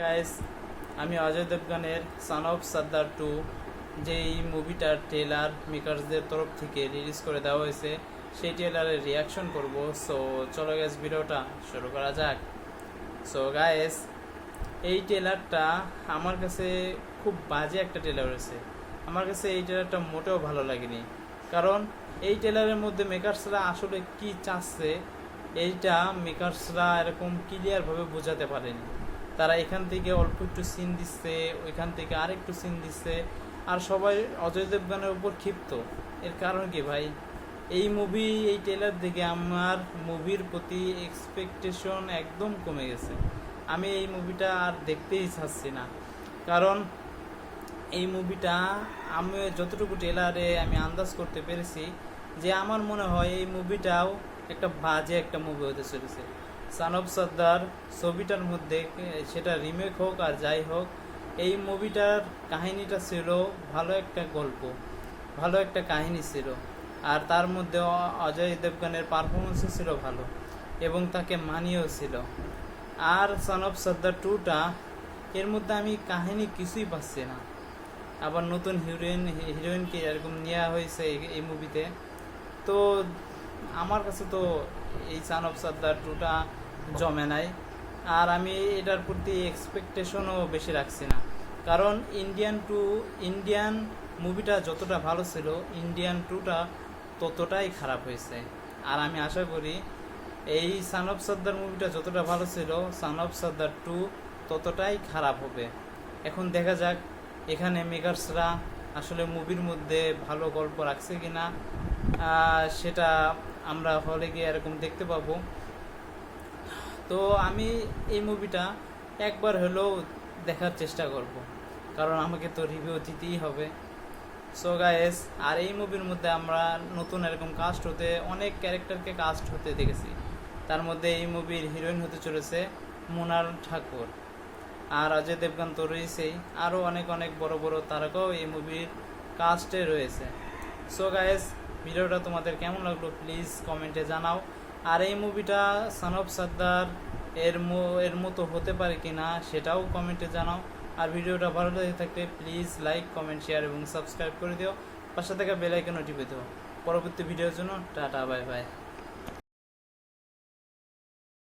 Guys আমি অজয় দেবগানের son of Sardar two যেই মুভিটার ট্রেলার মেকার্সদের তরফ থেকে রিলিজ করে দেওয়া হয়েছে, সেই ট্রেলারের রিয়াকশন করব। সো চলো গ্যাস ভিডিওটা শুরু করা যাক। সো গাইস এই ট্রেলারটা আমার কাছে খুব বাজে একটা ট্রেলার হয়েছে। আমার কাছে এই ট্রেলারটা মোটেও ভালো লাগেনি। কারণ এই ট্রেলারের মধ্যে মেকার্সরা আসলে কি চাচ্ছে, এইটা মেকার্সরা এরকম ক্লিয়ারভাবে বোঝাতে পারেনি। তারা এখান থেকে অল্প একটু সিন দিচ্ছে, ওইখান থেকে আর একটু সিন দিচ্ছে। আর সবাই অজয় দেবগানের উপর ক্ষিপ্ত। এর কারণ কি ভাই? এই মুভি এই ট্রেলার দেখে আমার মুভির প্রতি এক্সপেকটেশন একদম কমে গেছে। আমি এই মুভিটা আর দেখতেই চাচ্ছি না। কারণ এই মুভিটা আমি যতটুকু ট্রেলারে আমি আন্দাজ করতে পেরেছি যে আমার মনে হয় এই মুভিটাও একটা বাজে একটা মুভি হতে চলেছে। সানব সর্দার ছবিটার মধ্যে সেটা রিমেক হোক আর যাই হোক, এই মুভিটার কাহিনীটা ছিল ভালো একটা গল্প, ভালো একটা কাহিনী ছিল। আর তার মধ্যে অজয় দেবগানের পারফরমেন্সও ছিল ভালো এবং তাকে মানিয়েও ছিল। আর সন অফ সর্দার টুটা এর মধ্যে আমি কাহিনী কিছুই পাচ্ছি না। আবার নতুন হিরোইন হিরোইনকে এরকম নেওয়া হয়েছে এই- মুভিতে তো আমার কাছে তো এই সান অফ সর্দার টুটা জমে নাই। আর আমি এটার প্রতি এক্সপেকটেশনও বেশি রাখছি না। কারণ ইন্ডিয়ান টু ইন্ডিয়ান মুভিটা যতটা ভালো ছিল ইন্ডিয়ান টুটা ততটাই খারাপ হয়েছে। আর আমি আশা করি এই সান অফ সর্দার মুভিটা যতটা ভালো ছিল সান অফ সর্দার টু ততটাই খারাপ হবে। এখন দেখা যাক, এখানে মেকার্সরা আসলে মুভির মধ্যে ভালো গল্প রাখছে কি না সেটা আমরা হলে গিয়ে এরকম দেখতে পাবো। তো আমি এই মুভিটা একবার হলেও দেখার চেষ্টা করব, কারণ আমাকে তো রিভিউ দিতেই হবে। সো গায়েস আর এই মুভির মধ্যে আমরা নতুন এরকম কাস্ট হতে, অনেক ক্যারেক্টারকে কাস্ট হতে দেখেছি। তার মধ্যে এই মুভির হিরোইন হতে চলেছে মোনাল ঠাকুর। আর অজয় দেবগান তো রয়েছেই। আরও অনেক অনেক বড় বড় তারকাও এই মুভির কাস্টে রয়েছে। সো গায়েস ভিডিওটা তোমাদের কেমন লাগল প্লিজ কমেন্টে জানাও। আর এই মুভিটা সান অফ সর্দার এর এর মতো হতে পারে কি না সেটাও কমেন্টে জানাও। আর ভিডিওটা ভালো লেগে থাকলে প্লিজ লাইক কমেন্ট শেয়ার এবং সাবস্ক্রাইব করে দিও। পাশে থাকা বেল আইকনও টিপে দিও। পরবর্তী ভিডিওর জন্য টাটা বাই বাই